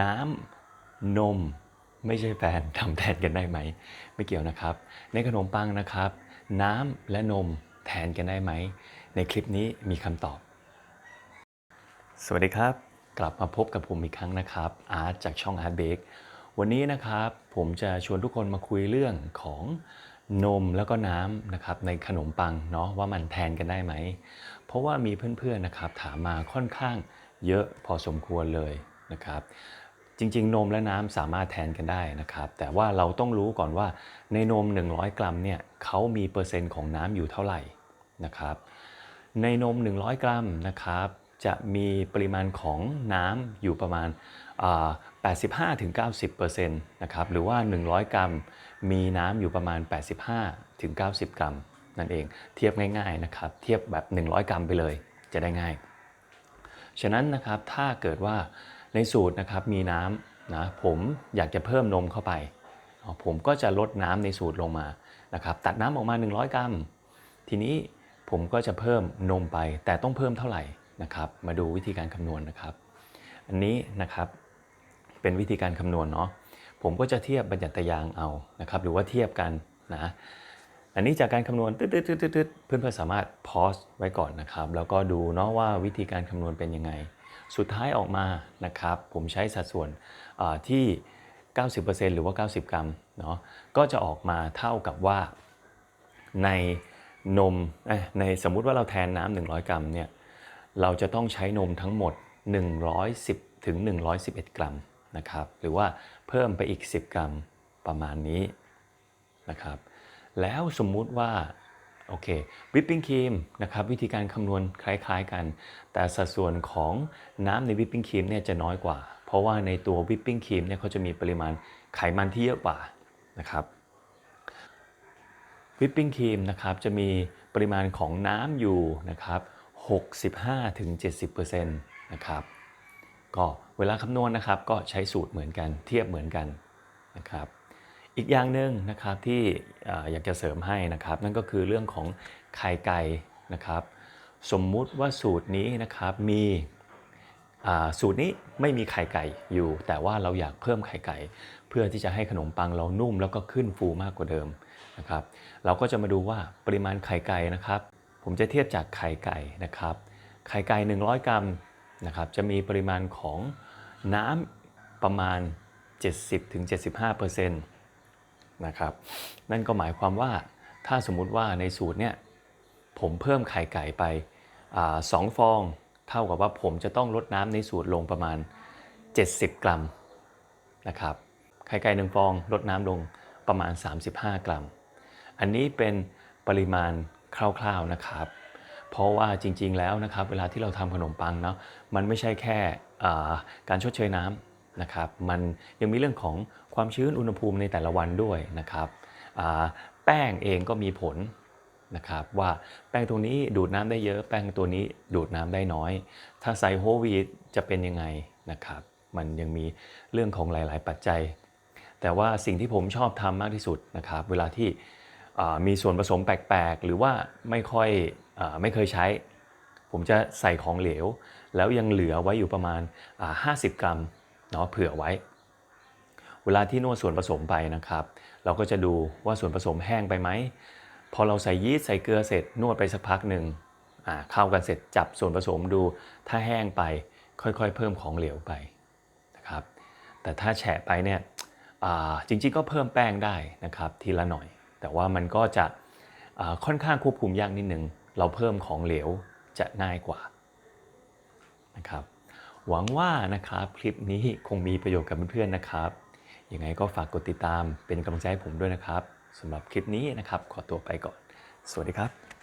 น้ำนม ไม่ใช่แฟนทำแทนกันได้ไหม ไม่เกี่ยวนะครับ ในขนมปังนะครับ น้ำและนมแทนกันได้ไหม ในคลิปนี้มีคำตอบ สวัสดีครับ กลับมาพบกับผมอีกครั้งนะครับอาร์ตจากช่อง Art Bake วันนี้นะครับผมจะชวนทุกคนมาคุยเรื่องของนมแล้วก็น้ำนะครับในขนมปังเนาะว่ามันแทนกันได้ไหม เพราะว่ามีเพื่อนๆนะครับถามมาค่อนข้างเยอะพอสมควรเลย นะครับจริงๆ นมและน้ำสามารถแทนกันได้นะครับ แต่ว่าเราต้องรู้ก่อนว่าในนม 100 กรัมเนี่ยเขามีเปอร์เซ็นต์ของน้ำอยู่เท่าไหร่นะครับ ในนม 100 กรัมนะครับจะมีปริมาณของน้ำอยู่ประมาณอ่า85-90%นะครับหรือว่า 100 กรัม มีน้ำอยู่ประมาณ 85-90 กรัมนั่นเองเทียบง่ายๆนะครับเทียบแบบ 100 กรัมไปเลยจะได้ง่าย ฉะนั้นนะครับถ้าเกิดว่า ในสูตรนะครับมีน้ำนะผมอยากจะเพิ่มนมเข้าไป ผมก็จะลดน้ำในสูตรลงมานะครับตัดน้ำออกมา 100 กรัม ทีนี้ผมก็จะเพิ่มนมไปแต่ต้องเพิ่มเท่าไหร่นะครับมาดูวิธีการคำนวณนะครับ อันนี้นะครับเป็นวิธีการคำนวณเนาะผมก็จะเทียบบัญญัติยางเอานะครับหรือว่าเทียบกันนะอันนี้จากการคำนวณตึ๊ดๆๆเพื่อนๆสามารถพอสไว้ก่อนนะครับ แล้วก็ดูเนาะว่าวิธีการคำนวณเป็นยังไง สุดท้ายออกมานะครับ ผมใช้สัดส่วนอ่าที่ 90%หรือว่า 90 กรัมเนาะก็จะออกมาเท่ากับว่าในนมในสมมุติว่าเราแทนน้ำ100 กรัมเนี่ยเราจะต้องใช้นมทั้งหมด 110 ถึง 111 กรัมนะครับหรือว่าเพิ่มไปอีก 10 กรัมประมาณนี้นะครับแล้วสมมุติว่า โอเควิปปิ้งครีมนะครับวิธีการคำนวณคล้ายๆกัน แต่สัดส่วนของน้ำในวิปปิ้งครีมเนี่ยจะน้อยกว่า เพราะว่าในตัววิปปิ้งครีมเนี่ยเขาจะมีปริมาณไขมันที่เยอะกว่านะครับวิปปิ้งครีมนะครับจะมีปริมาณของน้ำอยู่นะครับ65-70%นะครับก็เวลาคำนวณนะครับก็ใช้สูตรเหมือนกันเทียบเหมือนกันนะครับ อีกอย่างหนึ่งนะครับที่อยากจะเสริมให้นะครับ นั่นก็คือเรื่องของไข่ไก่นะครับ สมมุติว่าสูตรนี้นะครับมีสูตรนี้ไม่มีไข่ไก่อยู่ แต่ว่าเราอยากเพิ่มไข่ไก่ เพื่อที่จะให้ขนมปังเรานุ่มแล้วก็ขึ้นฟูมากกว่าเดิมนะครับ เราก็จะมาดูว่าปริมาณไข่ไก่นะครับ ผมจะเทียบจากไข่ไก่นะครับ ไข่ไก่ 100 กรัมนะครับจะมีปริมาณของน้ำประมาณ 70-75% นะครับ นั่นก็หมายความว่าถ้าสมมุติว่าในสูตรเนี่ยผมเพิ่มไข่ไก่ไปอสองฟอง เท่ากับว่าผมจะต้องลดน้ำในสูตรลงประมาณ 70 กรัมนะครับไข่ไก่หนึ่งฟองลดน้ำลงประมาณ 35 กรัม อันนี้เป็นปริมาณคร่าวๆนะครับ เพราะว่าจริงๆแล้วนะครับ เวลาที่เราทำขนมปังเนาะมันไม่ใช่แค่การชดเชยน้ำ นะครับมันยังมีเรื่องของความชื้นอุณหภูมิในแต่ละวันด้วยนะครับแป้งเองก็มีผลนะครับว่าแป้งตัวนี้ดูดน้ำได้เยอะแป้งตัวนี้ดูดน้ำได้น้อย ถ้าใส่โฮวีตจะเป็นยังไงนะครับมันยังมีเรื่องของหลาย ๆ ปัจจัย แต่ว่าสิ่งที่ผมชอบทำมากที่สุดนะครับเวลาที่มีส่วนผสมแปลก ๆ หรือว่าไม่ค่อยอไม่เคยใช้ ผมจะใส่ของเหลว แล้วยังเหลือไว้อยู่ประมาณอ่า50 กรัม เนาะเผื่อไว้ เวลาที่นวดส่วนผสมไปนะครับ เราก็จะดูว่าส่วนผสมแห้งไปไหมพอเราใส่ยีสต์ใส่เกลือเสร็จนวดไปสักพักหนึ่งอ่าเข้ากันเสร็จจับส่วนผสมดู ถ้าแห้งไปค่อยๆ เพิ่มของเหลวไปนะครับ แต่ถ้าแฉะไปเนี่ยอ่าจริงๆก็เพิ่มแป้งได้นะครับทีละหน่อย แต่ว่ามันก็จะค่อนข้างควบคุมยากนิดนึง เราเพิ่มของเหลวจะง่ายกว่านะครับ หวังว่านะครับคลิปนี้คงมีประโยชน์กับเพื่อนๆนะครับยังไงก็ฝากกดติดตามเป็นกำลังใจให้ผมด้วยนะครับสำหรับคลิปนี้นะครับ ขอตัวไปก่อน สวัสดีครับ